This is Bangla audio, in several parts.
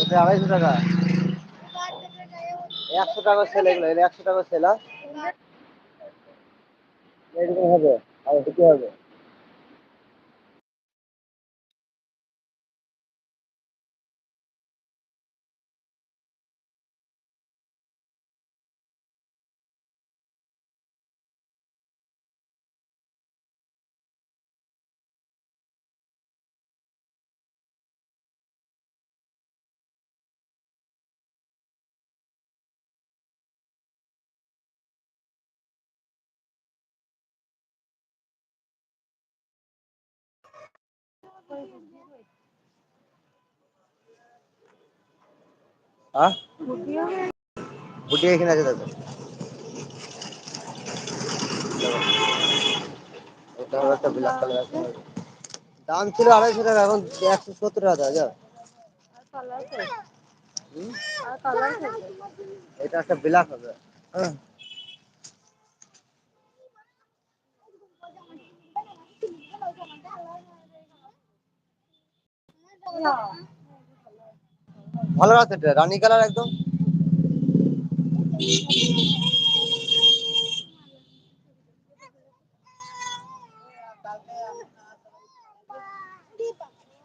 এটা আড়াইশো টাকা। একশো টাকা সেল এগুলো একশো টাকা সেল এরকম হবে, আর কি হবে? হ্যাঁ এখানে আছে এটা হলো একটা ব্ল্যাক কালার আছে। দাম ছিল আড়াইশো টাকা এখন একশো সত্তর টাকা যা এটা একটা ব্ল্যাক হবে। হ্যাঁ ভালো আছে এটা, রানী কালার একদম।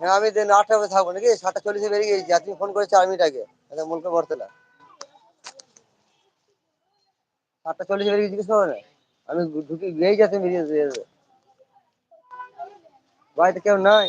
হ্যাঁ আমি দিন আটটা বজে থাকব নাকি? সাতটা চল্লিশে বেরিয়ে গেছি আর তুমি ফোন করেছ চার মিনিট আগে। এটা মনকে না। সাতটা চল্লিশে বেরিয়ে জিজ্ঞেস করো না। আমি ঢুকে গিয়েই যাচ্ছি, বেরিয়ে বাড়িতে কেউ নাই?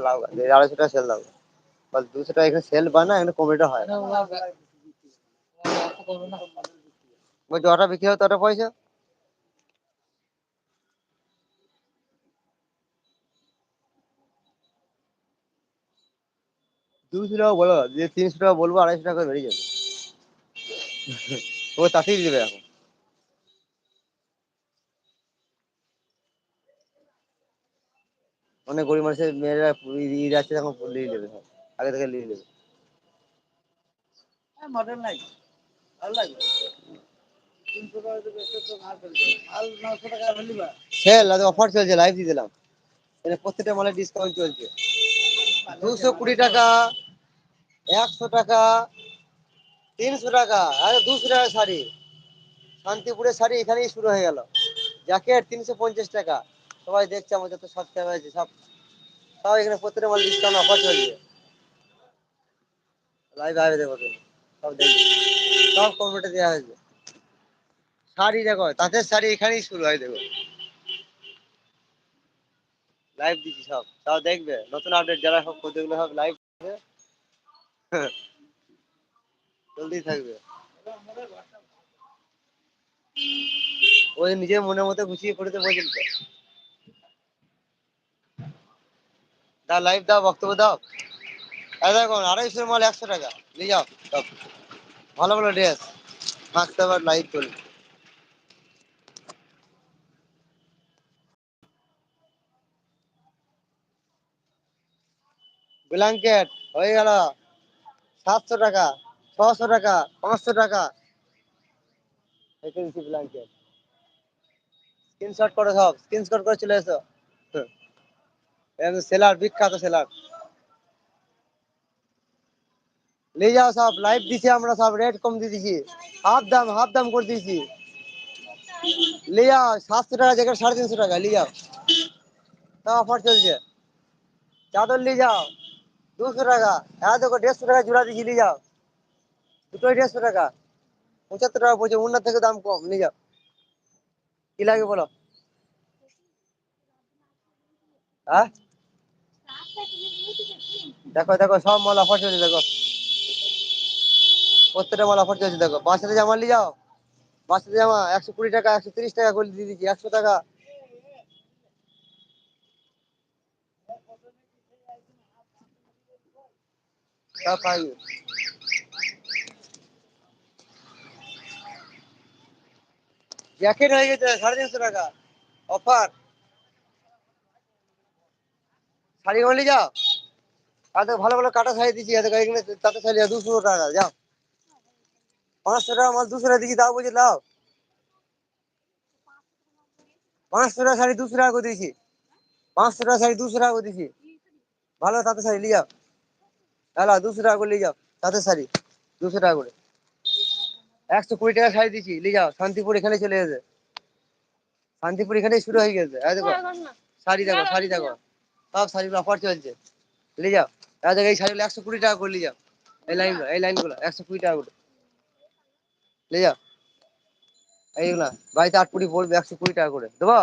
লাভ আছে এই আড়াইশো টাকা সেল দাও বল দুশো টাকা এখানে সেল বানা এখানে কমেটা হয় বলছি ওটা বিক্রি হতো ওটা পয়সা দুশো টাকা বলো যে তিনশো টাকা বলব আড়াইশো টাকা করে বেরিয়ে যাবে ও তাতেই দেবে এখন অনেক গরিব মানুষের মেয়েরা ঈদ আছে তখন লিয়ে নেবে সব। আগে থেকে লিয়ে নেবে। ভালো লাগবে। সেল অফার চলছে লাইভ দিয়ে দিলাম। প্রত্যেকটা ডিসকাউন্ট চলছে। দুশো কুড়ি টাকা একশো টাকা তিনশো টাকা আরে দুশো টাকা শাড়ি। শান্তিপুরের শাড়ি এখানেই শুরু হয়ে গেল। জ্যাকেট তিনশো পঞ্চাশ টাকা। সবাই দেখছে আমার যত সস্তা হয়েছে, সব সব এখানে প্রত্যেকটা মাল ডিসকাউন্ট অফার চলছে লাইভ দেবো তুমি, সব দেখবে। সব কম্পিউটার দেওয়া হয়েছে। শাড়ি দেখো, তাঁতের শাড়ি এখানেই শুরু হয় দেখো। লাইভ দিচ্ছি সব সব দেখবে। নতুন আপডেট যারা সব যেগুলো সব লাইভ জলদি থাকবে। ওই নিজের মনের মতো গুছিয়ে পড়তে বলছিল দাও লাইভ দাও, বক্তব্য দাও। এই দেখো, আড়াইশোর মাল একশো টাকা। নিয়ে যাও, সব। ভালো ভালো ড্রেস থাকতে আবার লাইভ চলবে। ব্ল্যাঙ্কেট হয়ে গেল। সাতশো টাকা, ছশো টাকা, পাঁচশো টাকা। ব্ল্যাঙ্কেট স্ক্রিনশট করো সব। স্ক্রিনশট করে চলে এসো। সেলার, বিখ্যাত সেলার। নিয়ে যাও সব লাইভ দিছি আমরা সব রেট কম দিয়ে দিছি। হাফ দাম হাফ দাম করে দিয়েছি। নিয়ে যাও সাতশো টাকা জায়গায় সাড়ে তিনশো টাকা নিয়ে যাও তা অফার চলছে। চাদর নিয়ে যাও দুশো টাকা। হ্যাঁ দেখো, দেড়শো টাকা জোড়া দিয়েছি নিয়ে যাও দুটোই দেড়শো টাকা। পঁচাত্তর টাকা পড়ছে উন্নত থেকে দাম কম নিয়ে যাও কি লাগে বলো? হ্যাঁ? দেখো দেখো, সব মাল অফার চলছে দেখো। প্রত্যেকটা মাল অফার চলছে দেখো। বাচ্চাদের জামা নিয়ে যাও। বাচ্চাদের জামা, একশো কুড়ি টাকা, একশো তিরিশ টাকা করে দিয়ে দিচ্ছি, একশো টাকা। জ্যাকেট হয়ে গেছে, সাড়ে তিনশো টাকা। অফার। শাড়ি গলি যাও। আর ভালো ভালো কাটা শাড়ি দিচ্ছি দেখো এখানে তাতে শাড়ি দুশো টাকা যাও। পাঁচশো টাকা মাল দুশো টাকা দিচ্ছি দাও বুঝে দাও। পাঁচশো টাকা শাড়ি দুশো টাকা করে দিয়েছি। পাঁচশো টাকা শাড়ি দুশো টাকা করে দিয়েছি। ভালো তাতে শাড়ি নিয়ে যাও। হ্যালো দুশো টাকা করে নিয়ে যাও তাতে শাড়ি দুশো টাকা করে। একশো কুড়ি টাকা শাড়ি দিচ্ছি নিয়ে যাও শান্তিপুর এখানে চলে গেছে। শান্তিপুর এখানেই শুরু হয়ে গেছে দেখো। শাড়ি দেখো শাড়ি দেখো। সব শাড়িগুলো অফার চলছে নিয়ে যাও। দেখো এই শাড়িগুলো একশো কুড়ি টাকা করে নিয়ে যাও এই লাইনগুলো এই লাইনগুলো একশো কুড়ি টাকা করে। নিয়ে যাও এইগুলা, বাড়িতে আট কুড়ি পড়বে, একশো কুড়ি টাকা করে। দেবো?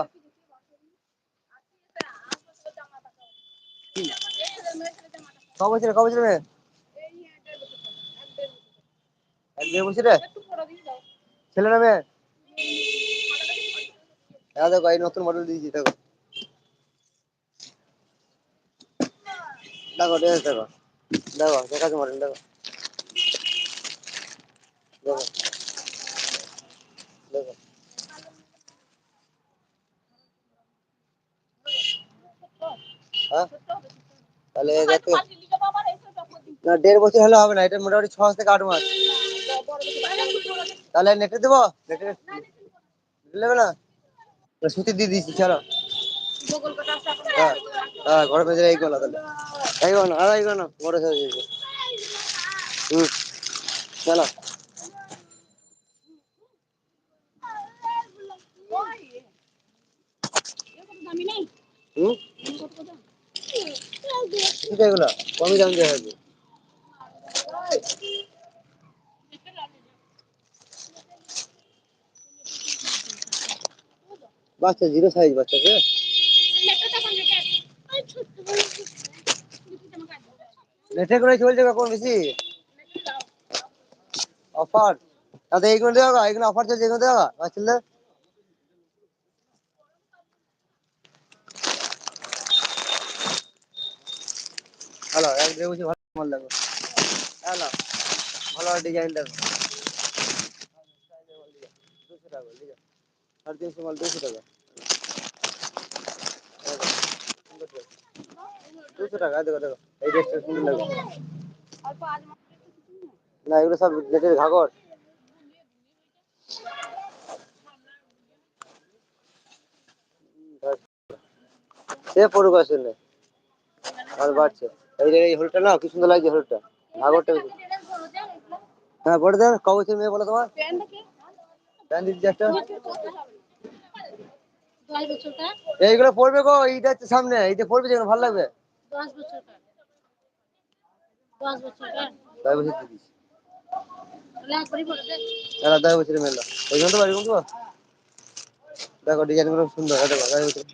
ক বছরে ক বছরে মেয়ে? এক দেড় ছেলে না মেয়ে? হ্যাঁ দেখো, এই নতুন মডেল দিয়েছি, দেখো। দেখো ড্রেস দেখো। দেখো দেখাচ্ছে মডেল দেখো। দেখো। দেখো। হ্যাঁ? তাহলে না দেড় বছর হলে হবে না এটা মোটামুটি ছ মাস থেকে আট মাস। তাহলে নেটে দেবো? নেটে নেবে না? সুতি দিয়ে দিচ্ছি চলো। হ্যাঁ হ্যাঁ ঘরে পেঁচে এই করো তাহলে। করো না বড় সাইজ ঠিক এগুলো কমই দাম দেওয়া হবে বাচ্চা জিরো সাইজ বাচ্চাকে নেটে করে চলছে কখন বেশি? অফার তাতে এইগুলো দেওয়া এইগুলো অফার চলছে এগুলো দেওয়া বাচ্চাদের? হ্যালো এক বছর ভালো মাল দেখো। হ্যালো ভালো ডিজাইন দেখো। দুশো টাকা সাড়ে তিনশো মাল দুশো টাকা। দুশো টাকা, দেখো দেখো। এই ড্রেসটা সুন্দর লাগবে না এগুলো সব নেটের ঘাগর। সে পড়ুক আসলে আর বাড়ছে। এই যে এই হলুদটা না কি সুন্দর লাগছে হলুদটা ঘাগরটা হ্যাঁ বড় দেন ক বছর মেয়ে বলো তোমার? প্যান দিচ্ছি একটা এইগুলো পড়বে গো এইটা হচ্ছে সামনে এইটা পড়বে যেগুলো ভালো লাগবে। দশ বছরটা। দশ বছর দিচ্ছি তাহলে একবারই বলে দে এরা দশ বছরের মেলা। ওইখানে তো বাড়ি দেখো ডিজাইনগুলো সুন্দর। দেখো দশ বছরের